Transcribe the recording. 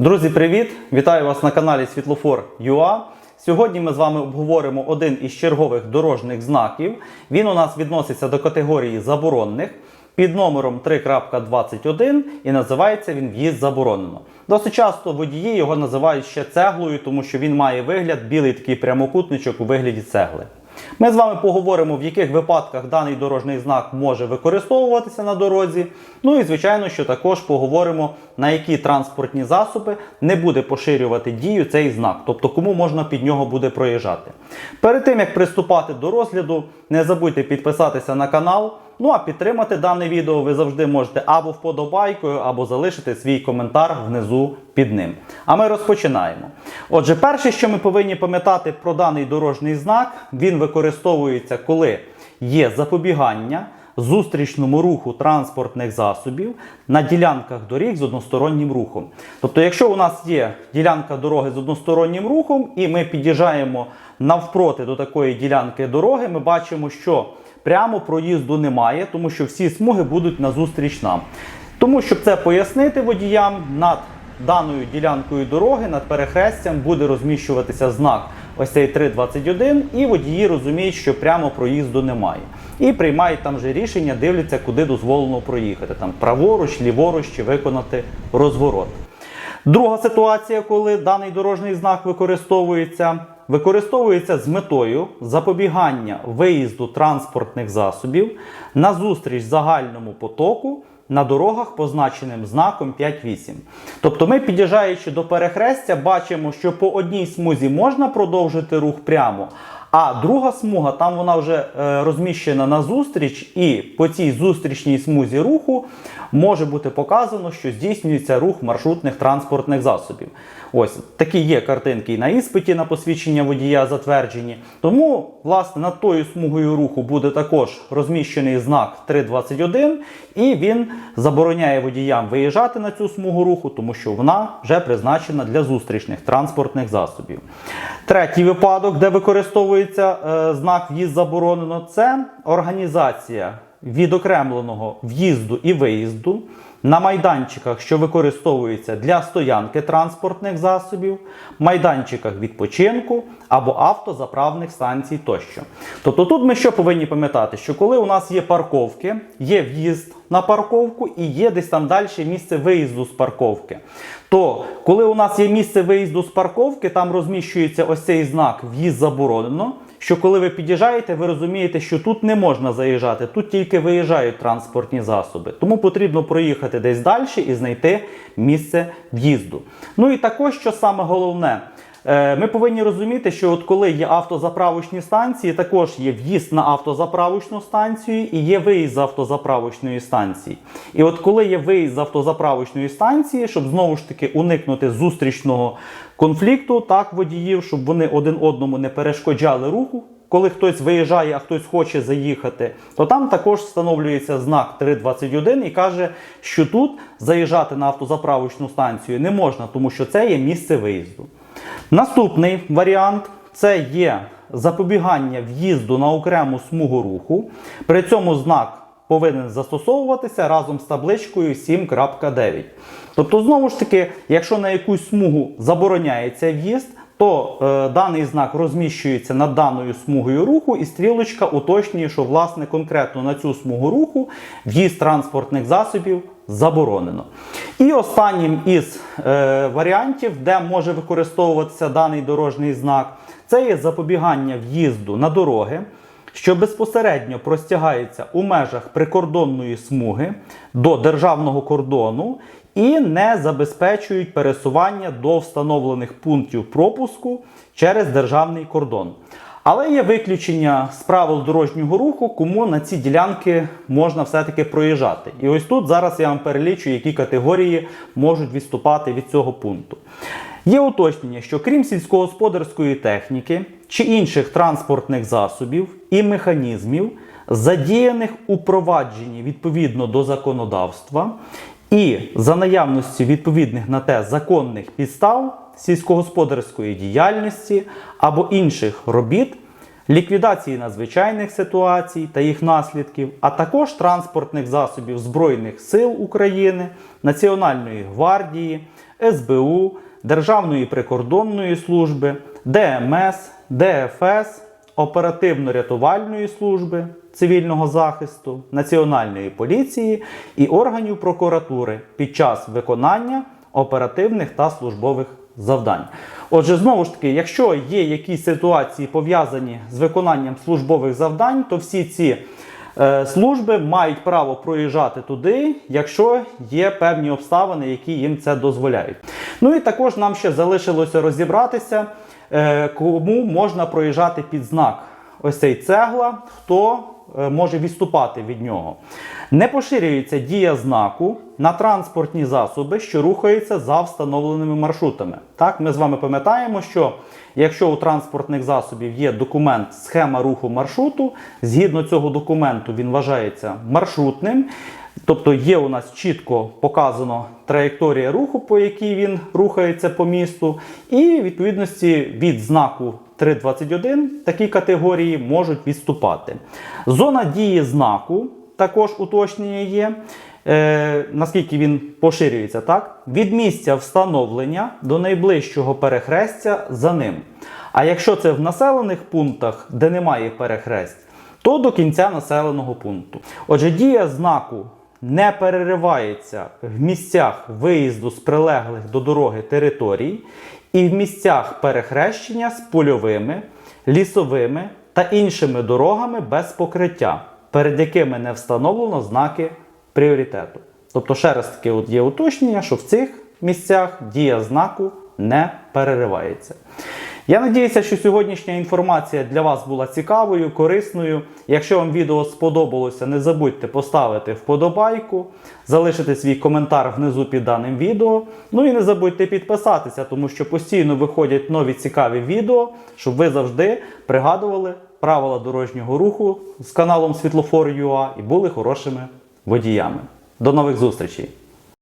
Друзі, привіт! Вітаю вас на каналі Світлофор ЮА. Сьогодні ми з вами обговоримо один із чергових дорожніх знаків. Він у нас відноситься до категорії заборонених під номером 3.21 і називається він В'їзд заборонено. Досить часто водії його називають ще цеглою, тому що він має вигляд білий такий прямокутничок у вигляді цегли. Ми з вами поговоримо, в яких випадках даний дорожній знак може використовуватися на дорозі. Ну і звичайно, що також поговоримо, на які транспортні засоби не буде поширювати дію цей знак, тобто кому можна під нього буде проїжджати. Перед тим як приступати до розгляду, не забудьте підписатися на канал. Ну а підтримати дане відео ви завжди можете або вподобайкою, або залишити свій коментар внизу під ним. А ми розпочинаємо. Отже, перше, що ми повинні пам'ятати про даний дорожній знак, він використовується, коли є запобігання зустрічному руху транспортних засобів на ділянках доріг з одностороннім рухом. Тобто, якщо у нас є ділянка дороги з одностороннім рухом, і ми під'їжджаємо навпроти до такої ділянки дороги, ми бачимо, що прямо проїзду немає, тому що всі смуги будуть назустріч нам. Тому, щоб це пояснити водіям, над даною ділянкою дороги, над перехрестям буде розміщуватися знак ось цей 321, і водії розуміють, що прямо проїзду немає. І приймають там же рішення, дивляться, куди дозволено проїхати. Там праворуч, ліворуч чи виконати розворот. Друга ситуація, коли даний дорожній знак використовується, використовується з метою запобігання виїзду транспортних засобів на зустріч загальному потоку на дорогах, позначеним знаком 5-8. Тобто ми, під'їжджаючи до перехрестя, бачимо, що по одній смузі можна продовжити рух прямо. А друга смуга, там вона вже е, розміщена на зустріч, і по цій зустрічній смузі руху може бути показано, що здійснюється рух маршрутних транспортних засобів. Ось такі є картинки і на іспиті на посвідчення водія затверджені. Тому, власне, над тою смугою руху буде також розміщений знак 321, і він забороняє водіям виїжджати на цю смугу руху, тому що вона вже призначена для зустрічних транспортних засобів. Третій випадок, де використовується е, знак в'їзд заборонено, це організація відокремленого в'їзду і виїзду на майданчиках, що використовуються для стоянки транспортних засобів, майданчиках відпочинку або автозаправних станцій тощо. Тобто тут ми що повинні пам'ятати, що коли у нас є парковки, є в'їзд на парковку і є десь там далі місце виїзду з парковки. То коли у нас є місце виїзду з парковки, там розміщується ось цей знак в'їзд заборонено. Що коли ви під'їжджаєте, ви розумієте, що тут не можна заїжджати, тут тільки виїжджають транспортні засоби. Тому потрібно проїхати десь далі і знайти місце в'їзду. Ну і також, що саме головне, ми повинні розуміти, що от коли є автозаправочні станції, також є в'їзд на автозаправочну станцію і є виїзд з автозаправочної станції. І от коли є виїзд з автозаправочної станції, щоб знову ж таки уникнути зустрічного конфлікту, так водіїв, щоб вони один одному не перешкоджали руху. Коли хтось виїжджає, а хтось хоче заїхати, то там також встановлюється знак 321 і каже, що тут заїжджати на автозаправочну станцію не можна, тому що це є місце виїзду. Наступний варіант це є запобігання в'їзду на окрему смугу руху. При цьому знак повинен застосовуватися разом з табличкою 7.9. Тобто, знову ж таки, якщо на якусь смугу забороняється в'їзд, то е, даний знак розміщується над даною смугою руху, і стрілочка уточнює, що власне конкретно на цю смугу руху в'їзд транспортних засобів заборонено. І останнім із е, варіантів, де може використовуватися даний дорожній знак, це є запобігання в'їзду на дороги. Що безпосередньо простягається у межах прикордонної смуги до державного кордону і не забезпечують пересування до встановлених пунктів пропуску через державний кордон. Але є виключення з правил дорожнього руху, кому на ці ділянки можна все-таки проїжджати. І ось тут зараз я вам перелічу, які категорії можуть відступати від цього пункту. Є уточнення, що крім сільськогосподарської техніки чи інших транспортних засобів і механізмів, задіяних у провадженні відповідно до законодавства, і за наявності відповідних на те законних підстав сільськогосподарської діяльності або інших робіт, ліквідації надзвичайних ситуацій та їх наслідків, а також транспортних засобів Збройних сил України, Національної гвардії, СБУ, Державної прикордонної служби, ДМС, ДФС, оперативно-рятувальної служби цивільного захисту, Національної поліції і органів прокуратури під час виконання оперативних та службових завдань. Отже, знову ж таки, якщо є якісь ситуації пов'язані з виконанням службових завдань, то всі ці е, служби мають право проїжджати туди, якщо є певні обставини, які їм це дозволяють. Ну і також нам ще залишилося розібратися, е, кому можна проїжджати під знак. Ось цей цегла, хто може відступати від нього. Не поширюється дія знаку на транспортні засоби, що рухаються за встановленими маршрутами. Так, ми з вами пам'ятаємо, що якщо у транспортних засобів є документ схема руху маршруту, згідно цього документу він вважається маршрутним. Тобто є у нас чітко показано траєкторія руху, по якій він рухається по місту, і відповідності від знаку 321 такі категорії можуть відступати. Зона дії знаку також уточнення є. Е, наскільки він поширюється, так? Від місця встановлення до найближчого перехрестя за ним. А якщо це в населених пунктах, де немає перехресть, то до кінця населеного пункту. Отже, дія знаку не переривається в місцях виїзду з прилеглих до дороги територій і в місцях перехрещення з польовими, лісовими та іншими дорогами без покриття, перед якими не встановлено знаки пріоритету. Тобто, ще раз таки от є уточнення, що в цих місцях дія знаку не переривається. Я надіюся, що сьогоднішня інформація для вас була цікавою, корисною. Якщо вам відео сподобалося, не забудьте поставити вподобайку, залишити свій коментар внизу під даним відео. Ну і не забудьте підписатися, тому що постійно виходять нові цікаві відео, щоб ви завжди пригадували правила дорожнього руху з каналом Світлофор.ua і були хорошими водіями. До нових зустрічей!